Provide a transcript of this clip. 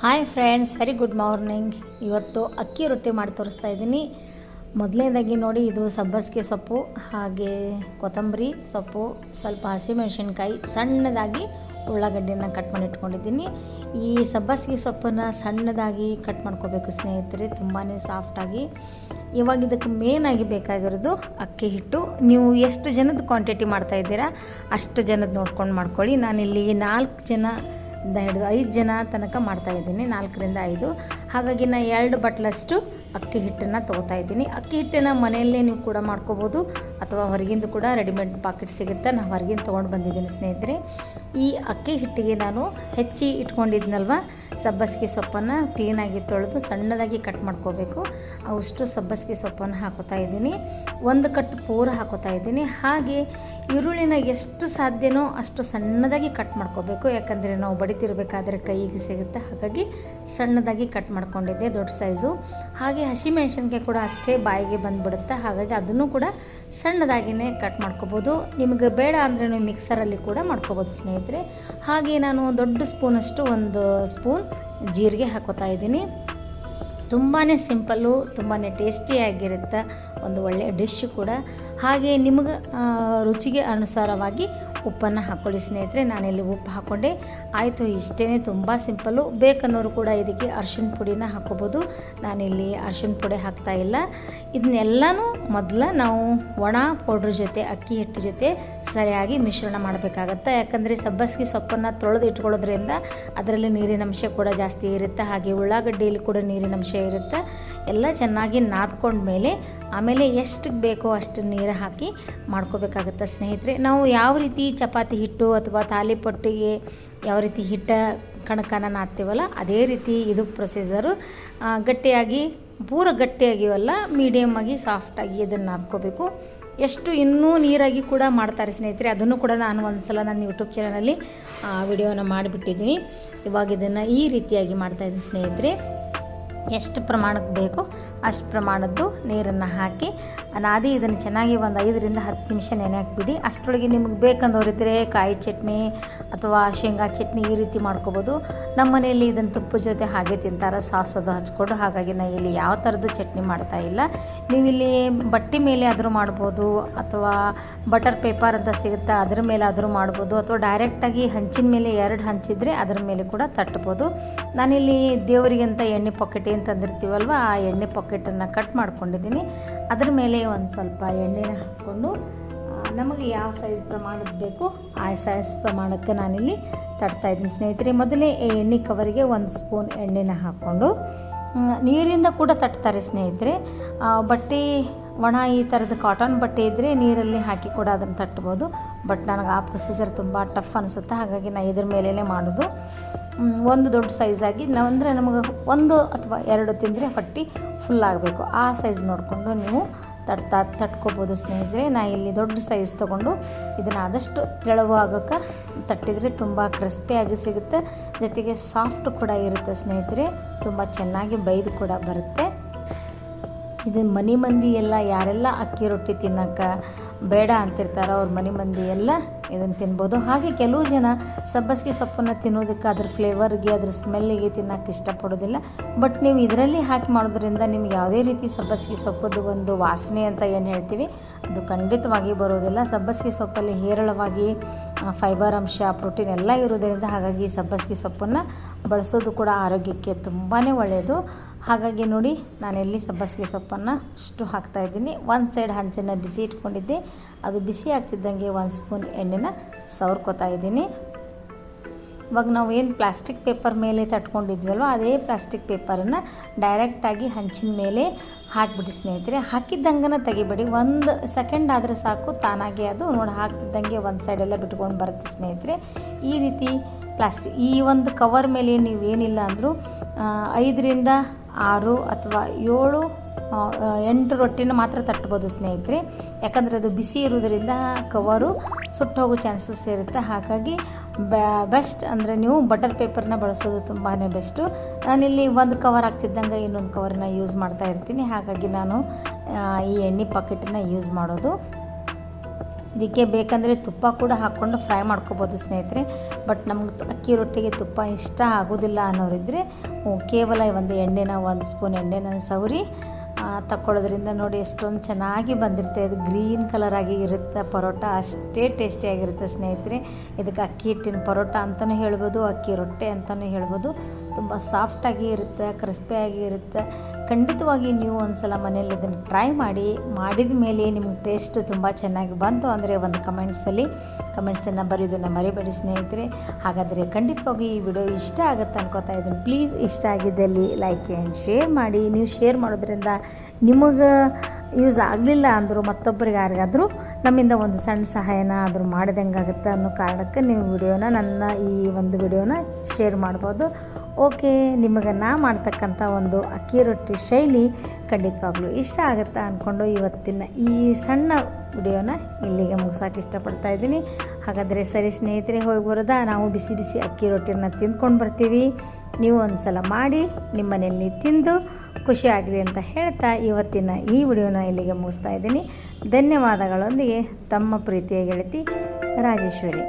Hi friends very good morning ಇವತ್ತು ಅಕ್ಕಿ ರೊಟ್ಟಿ ಮಾಡಿ ತೋರಿಸ್ತಾ ಇದ್ದೀನಿ. ಮೊದಲನೇದಾಗಿ ನೋಡಿ, ಇದು ಸಬ್ಬಸಿಗೆ ಸೊಪ್ಪು, ಹಾಗೆ ಕೊತ್ತಂಬರಿ ಸೊಪ್ಪು, ಸ್ವಲ್ಪ ಹಸಿಮೆಣಸಿನ್ಕಾಯಿ, ಸಣ್ಣದಾಗಿ ಉಳ್ಳಾಗಡ್ಡಿನ ಕಟ್ ಮಾಡಿ ಇಟ್ಕೊಂಡಿದ್ದೀನಿ. ಈ ಸಬ್ಬಸಿಗೆ ಸೊಪ್ಪನ್ನು ಸಣ್ಣದಾಗಿ ಕಟ್ ಮಾಡ್ಕೋಬೇಕು ಸ್ನೇಹಿತರೆ ತುಂಬಾ ಸಾಫ್ಟಾಗಿ ಇವಾಗ ಇದಕ್ಕೆ ಮೇನಾಗಿ ಬೇಕಾಗಿರೋದು ಅಕ್ಕಿ ಹಿಟ್ಟು. ನೀವು ಎಷ್ಟು ಜನದ ಕ್ವಾಂಟಿಟಿ ಮಾಡ್ತಾ ಇದ್ದೀರಾ, ಅಷ್ಟು ಜನದ ನೋಡ್ಕೊಂಡು ಮಾಡ್ಕೊಳ್ಳಿ. ನಾನಿಲ್ಲಿ ನಾಲ್ಕು ಜನ ಇಂದ ಹಿಡಿದು ಐದು ಜನ ತನಕ ಮಾಡ್ತಾಯಿದ್ದೀನಿ ನಾಲ್ಕರಿಂದ ಐದು. ಹಾಗಾಗಿ ನಾನು ಎರಡು ಬಟ್ಲಷ್ಟು ಅಕ್ಕಿ ಹಿಟ್ಟನ್ನು ತೊಗೋತಾ ಇದ್ದೀನಿ. ಅಕ್ಕಿ ಹಿಟ್ಟನ್ನು ಮನೆಯಲ್ಲೇ ನೀವು ಕೂಡ ಮಾಡ್ಕೋಬೋದು. ಅಥವಾ ಹೊರಗಿಂದ ಕೂಡ ರೆಡಿಮೇಡ್ ಪಾಕೆಟ್ ಸಿಗುತ್ತೆ. ನಾನು ಹೊರಗಿಂದ ತೊಗೊಂಡು ಬಂದಿದ್ದೀನಿ ಸ್ನೇಹಿತರೆ. ಈ ಅಕ್ಕಿ ಹಿಟ್ಟಿಗೆ ನಾನು ಹೆಚ್ಚಿ ಇಟ್ಕೊಂಡಿದ್ನಲ್ವ? ಸಬ್ಬಸಿಗೆ ಸೊಪ್ಪನ್ನು ಕ್ಲೀನಾಗಿ ತೊಳೆದು ಸಣ್ಣದಾಗಿ ಕಟ್ ಮಾಡ್ಕೋಬೇಕು. ಅವಷ್ಟು ಸಬ್ಬಸಿಗೆ ಸೊಪ್ಪನ್ನು ಹಾಕೋತಾ ಇದ್ದೀನಿ. ಒಂದು ಕಟ್ ಪೂರ ಹಾಕೋತಾ ಇದ್ದೀನಿ. ಹಾಗೆ ಈರುಳ್ಳಿನ ಎಷ್ಟು ಸಾಧ್ಯನೋ ಅಷ್ಟು ಸಣ್ಣದಾಗಿ ಕಟ್ ಮಾಡ್ಕೋಬೇಕು. ಯಾಕಂದರೆ ನಾವು ಬಡಿತಿರ್ಬೇಕಾದ್ರೆ ಕೈಗೆ ಸಿಗುತ್ತೆ. ಹಾಗಾಗಿ ಸಣ್ಣದಾಗಿ ಕಟ್ ಮಾಡ್ಕೊಂಡಿದ್ದೆ, ದೊಡ್ಡ ಸೈಜು ಹಾಗೆ ಹಸಿಮೆಣಸಿನ್ಕಾಯಿ ಕೂಡ ಅಷ್ಟೇ ಬಾಯಿಗೆ ಬಂದುಬಿಡುತ್ತೆ. ಹಾಗಾಗಿ ಅದನ್ನು ಕೂಡ ಸಣ್ಣದಾಗಿಯೇ ಕಟ್ ಮಾಡ್ಕೋಬೋದು. ನಿಮಗೆ ಬೇಡ ಅಂದರೆ ನೀವು ಮಿಕ್ಸರಲ್ಲಿ ಕೂಡ ಮಾಡ್ಕೋಬೋದು ಸ್ನೇಹಿತರೆ. ಹಾಗೆ ನಾನು ದೊಡ್ಡ ಸ್ಪೂನಷ್ಟು ಒಂದು ಸ್ಪೂನ್ ಜೀರಿಗೆ ಹಾಕೋತಾ ಇದ್ದೀನಿ. ತುಂಬಾ ಸಿಂಪಲ್ಲು ತುಂಬಾ ಟೇಸ್ಟಿಯಾಗಿರುತ್ತೆ ಒಂದು ಒಳ್ಳೆಯ ಡಿಶ್ ಕೂಡ. ಹಾಗೆ ನಿಮಗೆ ರುಚಿಗೆ ಅನುಸಾರವಾಗಿ ಉಪ್ಪನ್ನು ಹಾಕ್ಕೊಳ್ಳಿ ಸ್ನೇಹಿತರೆ. ನಾನಿಲ್ಲಿ ಉಪ್ಪು ಹಾಕ್ಕೊಂಡೆ ಆಯಿತು ಇಷ್ಟೇ ತುಂಬ ಸಿಂಪಲ್ಲು. ಬೇಕನ್ನೋರು ಕೂಡ ಇದಕ್ಕೆ ಅರ್ಶಿಣ ಪುಡಿನ ಹಾಕ್ಕೋಬೋದು ನಾನಿಲ್ಲಿ ಅರ್ಶಿಣ ಪುಡಿ ಹಾಕ್ತಾ ಇಲ್ಲ. ಇದನ್ನೆಲ್ಲನೂ ಮೊದಲು ನಾವು ಒಣ ಪೌಡ್ರ್ ಜೊತೆ, ಅಕ್ಕಿ ಹಿಟ್ಟು ಜೊತೆ ಸರಿಯಾಗಿ ಮಿಶ್ರಣ ಮಾಡಬೇಕಾಗತ್ತೆ. ಯಾಕಂದರೆ ಸಬ್ಬಸ್ಗೆ ಸೊಪ್ಪನ್ನು ತೊಳೆದು ಇಟ್ಕೊಳ್ಳೋದ್ರಿಂದ ಅದರಲ್ಲಿ ನೀರಿನ ಅಂಶ ಕೂಡ ಜಾಸ್ತಿ ಇರುತ್ತೆ. ಹಾಗೆ ಉಳ್ಳಾಗಡ್ಡಿಯಲ್ಲಿ ಕೂಡ ನೀರಿನ ಅಂಶ ಇರುತ್ತೆ. ಎಲ್ಲ ಚೆನ್ನಾಗಿ ನಾದ್ಕೊಂಡ್ಮೇಲೆ ಆಮೇಲೆ ಎಷ್ಟು ಬೇಕೋ ಅಷ್ಟು ನೀರು ಹಾಕಿ ಮಾಡ್ಕೋಬೇಕಾಗುತ್ತೆ ಸ್ನೇಹಿತರೆ. ನಾವು ಯಾವ ರೀತಿ ಚಪಾತಿ ಹಿಟ್ಟು ಅಥವಾ ತಾಲಿಪಟ್ಟಿಗೆ ಯಾವ ರೀತಿ ಹಿಟ್ಟ ಕಣಕನ ನಾದ್ತೀವಲ್ಲ, ಅದೇ ರೀತಿ ಇದು ಪ್ರೊಸೀಜರು ಗಟ್ಟಿಯಾಗಿ, ಪೂರ ಗಟ್ಟಿಯಾಗಿವಲ್ಲ ಮೀಡಿಯಮ್ ಆಗಿ ಸಾಫ್ಟಾಗಿ ಇದನ್ನು ನಾದ್ಕೋಬೇಕು. ಎಷ್ಟು ಇನ್ನೂ ನೀರಾಗಿ ಕೂಡ ಮಾಡ್ತಾರೆ ಸ್ನೇಹಿತರೆ, ಅದನ್ನು ಕೂಡ ನಾನು ಒಂದು ಸಲ ನನ್ನ ಯೂಟ್ಯೂಬ್ ಚಾನಲಲ್ಲಿ ವಿಡಿಯೋನ ಮಾಡಿಬಿಟ್ಟಿದ್ದೀನಿ. ಇವಾಗ ಇದನ್ನು ಈ ರೀತಿಯಾಗಿ ಮಾಡ್ತಾಯಿದ್ದೀನಿ ಸ್ನೇಹಿತರೆ. ಎಷ್ಟು ಪ್ರಮಾಣಕ್ಕೆ ಬೇಕು ಅಷ್ಟು ಪ್ರಮಾಣದ್ದು ನೀರನ್ನು ಹಾಕಿ ನಾದಿ ಇದನ್ನು ಚೆನ್ನಾಗಿ ಒಂದು ಐದರಿಂದ ಹತ್ತು ನಿಮಿಷ ನೆನೆ ಹಾಕ್ಬಿಡಿ ಅಷ್ಟರೊಳಗೆ ನಿಮಗೆ ಬೇಕಂದವರಿದ್ದರೆ ಕಾಯಿ ಚಟ್ನಿ ಅಥವಾ ಶೇಂಗಾ ಚಟ್ನಿ ಈ ರೀತಿ ಮಾಡ್ಕೋಬೋದು. ನಮ್ಮ ಮನೆಯಲ್ಲಿ ಇದನ್ನು ತುಪ್ಪ ಜೊತೆ ಹಾಗೆ ತಿಂತಾರೆ ಸಾಸೋದು ಹಚ್ಕೊಂಡು. ಹಾಗಾಗಿ ನಾ ಇಲ್ಲಿ ಯಾವ ಥರದ್ದು ಚಟ್ನಿ ಮಾಡ್ತಾ ಇಲ್ಲ. ನೀವು ಇಲ್ಲಿ ಬಟ್ಟೆ ಮೇಲೆ ಆದರೂ ಮಾಡ್ಬೋದು, ಅಥವಾ ಬಟರ್ ಪೇಪರ್ ಅಂತ ಸಿಗುತ್ತೆ ಅದರ ಮೇಲೆ ಆದರೂ ಮಾಡ್ಬೋದು, ಅಥವಾ ಡೈರೆಕ್ಟಾಗಿ ಹಂಚಿನ ಮೇಲೆ ಎರಡು ಹಂಚಿದ್ರೆ ಅದರ ಮೇಲೆ ಕೂಡ ತಟ್ಬೋದು. ನಾನಿಲ್ಲಿ ದೇವರಿಗೆ ಅಂತ ಎಣ್ಣೆ ಪೊಕೆಟಿ ಅಂತಂದಿರ್ತೀವಲ್ವ ತಂದಿರ್ತೀವಲ್ವ, ಆ ಎಣ್ಣೆ ಪಾಕೆಟನ್ನು ಕಟ್ ಮಾಡ್ಕೊಂಡಿದ್ದೀನಿ. ಅದ್ರ ಮೇಲೆ ಒಂದು ಸ್ವಲ್ಪ ಎಣ್ಣೆನ ಹಾಕ್ಕೊಂಡು ನಮಗೆ ಯಾವ ಸೈಜ್ ಪ್ರಮಾಣದ ಬೇಕು ಆ ಸೈಜ್ ಪ್ರಮಾಣಕ್ಕೆ ನಾನಿಲ್ಲಿ ತಡ್ತಾ ಇದ್ದೀನಿ ಸ್ನೇಹಿತರೆ. ಮೊದಲೇ ಎಣ್ಣೆ ಕವರಿಗೆ ಒಂದು ಸ್ಪೂನ್ ಎಣ್ಣೆನ ಹಾಕ್ಕೊಂಡು ನೀರಿಂದ ಕೂಡ ತಟ್ತಾರೆ ಸ್ನೇಹಿತರೆ. ಬಟ್ಟೆ ಒಣ ಈ ಥರದ ಕಾಟನ್ ಬಟ್ಟೆ ಇದ್ದರೆ ನೀರಲ್ಲಿ ಹಾಕಿ ಕೂಡ ಅದನ್ನು ತಟ್ಬೋದು. ಬಟ್ ನನಗೆ ಆ ಪ್ರೊಸೀಜರ್ ತುಂಬ ಟಫ್ ಅನಿಸುತ್ತೆ. ಹಾಗಾಗಿ ನಾನು ಇದ್ರ ಮೇಲೇ ಮಾಡೋದು. ಒಂದು ದೊಡ್ಡ ಸೈಜಾಗಿ ನಾವು ಅಂದರೆ ನಮಗೆ ಒಂದು ಅಥವಾ ಎರಡು ತಿಂದರೆ ಹೊಟ್ಟೆ ಫುಲ್ ಆಗಬೇಕು. ಆ ಸೈಜ್ ನೋಡಿಕೊಂಡು ನೀವು ತಟ್ತಾ, ತಟ್ಕೋಬೋದು ಸ್ನೇಹಿತರೆ. ನಾ ಇಲ್ಲಿ ದೊಡ್ಡ ಸೈಜ್ ತೊಗೊಂಡು ಇದನ್ನು ಆದಷ್ಟು ತೆಳುವಾಗಕ್ಕೆ ತಟ್ಟಿದರೆ ತುಂಬ ಕ್ರಿಸ್ಪಿಯಾಗಿ ಸಿಗುತ್ತೆ. ಜೊತೆಗೆ ಸಾಫ್ಟ್ ಕೂಡ ಇರುತ್ತೆ ಸ್ನೇಹಿತರೆ. ತುಂಬ ಚೆನ್ನಾಗಿ ಬೈದು ಕೂಡ ಬರುತ್ತೆ. ಇದು ಮನೆ ಮಂದಿ ಎಲ್ಲ, ಯಾರೆಲ್ಲ ಅಕ್ಕಿ ರೊಟ್ಟಿ ತಿನ್ನೋಕ್ಕೆ ಬೇಡ ಅಂತಿರ್ತಾರೋ ಅವ್ರ ಮನೆ ಮಂದಿ ಎಲ್ಲ ಇದನ್ನು ತಿನ್ಬೋದು. ಹಾಗೆ ಕೆಲವು ಜನ ಸಬ್ಬಸಿಗೆ ಸೊಪ್ಪನ್ನು ತಿನ್ನೋದಕ್ಕೆ ಅದ್ರ ಫ್ಲೇವರ್ಗೆ ಅದ್ರ ಸ್ಮೆಲ್ಲಿಗೆ ತಿನ್ನೋಕೆ ಇಷ್ಟಪಡೋದಿಲ್ಲ. ಬಟ್ ನೀವು ಇದರಲ್ಲಿ ಹಾಕಿ ಮಾಡೋದ್ರಿಂದ ನಿಮ್ಗೆ ಯಾವುದೇ ರೀತಿ ಸಬ್ಬಸಿಗೆ ಸೊಪ್ಪದ ಒಂದು ವಾಸನೆ ಅಂತ ಏನು ಹೇಳ್ತೀವಿ, ಅದು ಖಂಡಿತವಾಗಿ ಬರೋದಿಲ್ಲ. ಸಬ್ಬಸಿಗೆ ಸೊಪ್ಪಲ್ಲಿ ಹೇರಳವಾಗಿ ಫೈಬರ್ ಅಂಶ ಪ್ರೋಟೀನ್ ಎಲ್ಲ ಇರೋದರಿಂದ ಹಾಗಾಗಿ ಸಬ್ಬಸಿಗೆ ಸೊಪ್ಪನ್ನು ಬಳಸೋದು ಕೂಡ ಆರೋಗ್ಯಕ್ಕೆ ತುಂಬಾ ಒಳ್ಳೆಯದು ಹಾಗಾಗಿ ನೋಡಿ ನಾನೆಲ್ಲಿ ಸಬ್ಬಸಿಗೆ ಸೊಪ್ಪನ್ನು ಅಷ್ಟು ಹಾಕ್ತಾಯಿದ್ದೀನಿ ಒಂದು ಸೈಡ್ ಹಂಚನ್ನು ಬಿಸಿ ಇಟ್ಕೊಂಡಿದ್ದೆ. ಅದು ಬಿಸಿ ಆಗ್ತಿದ್ದಂಗೆ ಒಂದು ಸ್ಪೂನ್ ಎಣ್ಣೆನ ಸವರ್ಕೋತಾ ಇದ್ದೀನಿ. ಇವಾಗ ನಾವು ಏನು ಪ್ಲಾಸ್ಟಿಕ್ ಪೇಪರ್ ಮೇಲೆ ತಟ್ಕೊಂಡಿದ್ವಲ್ವ, ಅದೇ ಪ್ಲಾಸ್ಟಿಕ್ ಪೇಪರನ್ನು ಡೈರೆಕ್ಟಾಗಿ ಹಂಚಿನ ಮೇಲೆ ಹಾಕಿಬಿಡಿ ಸ್ನೇಹಿತರೆ ಹಾಕಿದ್ದಂಗೆ ತೆಗಿಬೇಡಿ. ಒಂದು ಸೆಕೆಂಡ್ ಆದರೆ ಸಾಕು, ತಾನಾಗೆ ಅದು ನೋಡಿ ಹಾಕಿದ್ದಂಗೆ ಒಂದು ಸೈಡೆಲ್ಲ ಬಿಟ್ಕೊಂಡು ಬರುತ್ತೆ ಸ್ನೇಹಿತರೆ. ಈ ರೀತಿ ಪ್ಲಾಸ್ಟಿಕ್ ಈ ಒಂದು ಕವರ್ ಮೇಲೆ ನೀವು ಏನಿಲ್ಲ ಅಂದರೂ ಐದರಿಂದ ಆರು ಅಥವಾ ಏಳು ಎಂಟು ರೊಟ್ಟಿನ ಮಾತ್ರ ತಟ್ಬೋದು ಸ್ನೇಹಿತರೆ. ಯಾಕಂದರೆ ಅದು ಬಿಸಿ ಇರೋದ್ರಿಂದ ಕವರು ಸುಟ್ಟು ಹೋಗೋ ಚಾನ್ಸಸ್ ಇರುತ್ತೆ. ಹಾಗಾಗಿ ಬೆಸ್ಟ್ ಅಂದರೆ ನೀವು ಬಟರ್ ಪೇಪರ್ನ ಬಳಸೋದು ತುಂಬಾ ಬೆಸ್ಟು ನಾನಿಲ್ಲಿ ಒಂದು ಕವರ್ ಆಗ್ತಿದ್ದಂಗೆ ಇನ್ನೊಂದು ಕವರ್ನ ಯೂಸ್ ಮಾಡ್ತಾ ಇರ್ತೀನಿ. ಹಾಗಾಗಿ ನಾನು ಈ ಎಣ್ಣೆ ಪಾಕೆಟನ್ನು ಯೂಸ್ ಮಾಡೋದು. ಇದಕ್ಕೆ ಬೇಕಂದರೆ ತುಪ್ಪ ಕೂಡ ಹಾಕ್ಕೊಂಡು ಫ್ರೈ ಮಾಡ್ಕೋಬೋದು ಸ್ನೇಹಿತರೆ. ಬಟ್ ನಮ್ಗೆ ಅಕ್ಕಿ ರೊಟ್ಟಿಗೆ ತುಪ್ಪ ಇಷ್ಟ ಆಗೋದಿಲ್ಲ ಅನ್ನೋರಿದ್ದರೆ ಕೇವಲ ಒಂದು ಎಣ್ಣೆನ, ಒಂದು ಸ್ಪೂನ್ ಎಣ್ಣೆನ ಸವರಿ ತಕ್ಕೊಳ್ಳೋದ್ರಿಂದ ನೋಡಿ ಎಷ್ಟೊಂದು ಚೆನ್ನಾಗಿ ಬಂದಿರುತ್ತೆ. ಅದು ಗ್ರೀನ್ ಕಲರ್ ಆಗಿ ಇರುತ್ತೆ. ಪರೋಟ ಅಷ್ಟೇ ಟೇಸ್ಟಿಯಾಗಿರುತ್ತೆ ಸ್ನೇಹಿತರೆ. ಇದಕ್ಕೆ ಅಕ್ಕಿ ಹಿಟ್ಟಿನ ಪರೋಟ ಅಂತಲೂ ಹೇಳ್ಬೋದು, ಅಕ್ಕಿ ರೊಟ್ಟೆ ಅಂತಲೂ ಹೇಳ್ಬೋದು. ತುಂಬ ಸಾಫ್ಟಾಗಿ ಇರುತ್ತೆ ಕ್ರಿಸ್ಪಿಯಾಗಿ ಇರುತ್ತೆ. ಖಂಡಿತವಾಗಿ ನೀವು ಒಂದ್ಸಲ ಮನೇಲಿ ಇದನ್ನು ಟ್ರೈ ಮಾಡಿ, ಮಾಡಿದ ಮೇಲೆ ನಿಮ್ಗೆ ಟೇಸ್ಟ್ ತುಂಬ ಚೆನ್ನಾಗಿ ಬಂತು ಅಂದರೆ ಒಂದು ಕಮೆಂಟ್ಸಲ್ಲಿ ಕಮೆಂಟ್ಸನ್ನು ಬರೆಯೋದನ್ನು ಮರಿಬೇಡಿ ಸ್ನೇಹಿತರೆ. ಹಾಗಾದರೆ ಖಂಡಿತವಾಗಿ ಈ ವಿಡಿಯೋ ಇಷ್ಟ ಆಗುತ್ತೆ ಅನ್ಕೋತಾ ಇದ್ದೀನಿ. ಪ್ಲೀಸ್ ಇಷ್ಟ ಆಗಿದ್ದಲ್ಲಿ ಲೈಕ್ ಆ್ಯಂಡ್ ಶೇರ್ ಮಾಡಿ. ನೀವು ಶೇರ್ ಮಾಡೋದ್ರಿಂದ ನಿಮಗೆ ಯೂಸ್ ಆಗಲಿಲ್ಲ ಅಂದರೂ ಮತ್ತೊಬ್ಬರಿಗೆ ಯಾರಿಗಾದರೂ ನಮ್ಮಿಂದ ಒಂದು ಸಣ್ಣ ಸಹಾಯನ ಆದರೂ ಮಾಡಿದಂಗಾಗುತ್ತೆ ಅನ್ನೋ ಕಾರಣಕ್ಕೆ ನೀವು ವಿಡಿಯೋನ ನನ್ನ ಈ ಒಂದು ವಿಡಿಯೋನ ಶೇರ್ ಮಾಡ್ಬೋದು. ಓಕೆ, ನಿಮಗೆ ನಾ ಮಾಡ್ತಕ್ಕಂಥ ಒಂದು ಅಕ್ಕಿ ರೊಟ್ಟಿ ಶೈಲಿ ಖಂಡಿತವಾಗ್ಲೂ ಇಷ್ಟ ಆಗುತ್ತಾ ಅಂದ್ಕೊಂಡು ಇವತ್ತಿನ ಈ ಸಣ್ಣ ವಿಡಿಯೋನ ಇಲ್ಲಿಗೆ ಮುಗಿಸೋಕೆ ಇಷ್ಟಪಡ್ತಾ ಇದ್ದೀನಿ. ಹಾಗಾದರೆ ಸರಿ ಸ್ನೇಹಿತರೆ, ಹೋಗಿ ಬರೋದಾ? ನಾವು ಬಿಸಿ ಬಿಸಿ ಅಕ್ಕಿ ರೊಟ್ಟಿನ ತಿಂದ್ಕೊಂಡು ಬರ್ತೀವಿ. ನೀವು ಒಂದು ಸಲ ಮಾಡಿ ನಿಮ್ಮ ಮನೆಯಲ್ಲಿ ತಿಂದು ಖುಷಿಯಾಗಲಿ ಅಂತ ಹೇಳ್ತಾ ಇವತ್ತಿನ ಈ ವಿಡಿಯೋನ ಇಲ್ಲಿಗೆ ಮುಗಿಸ್ತಾ ಇದ್ದೀನಿ. ಧನ್ಯವಾದಗಳೊಂದಿಗೆ ತಮ್ಮ ಪ್ರೀತಿಯ ಗೆಳತಿ ರಾಜೇಶ್ವರಿ.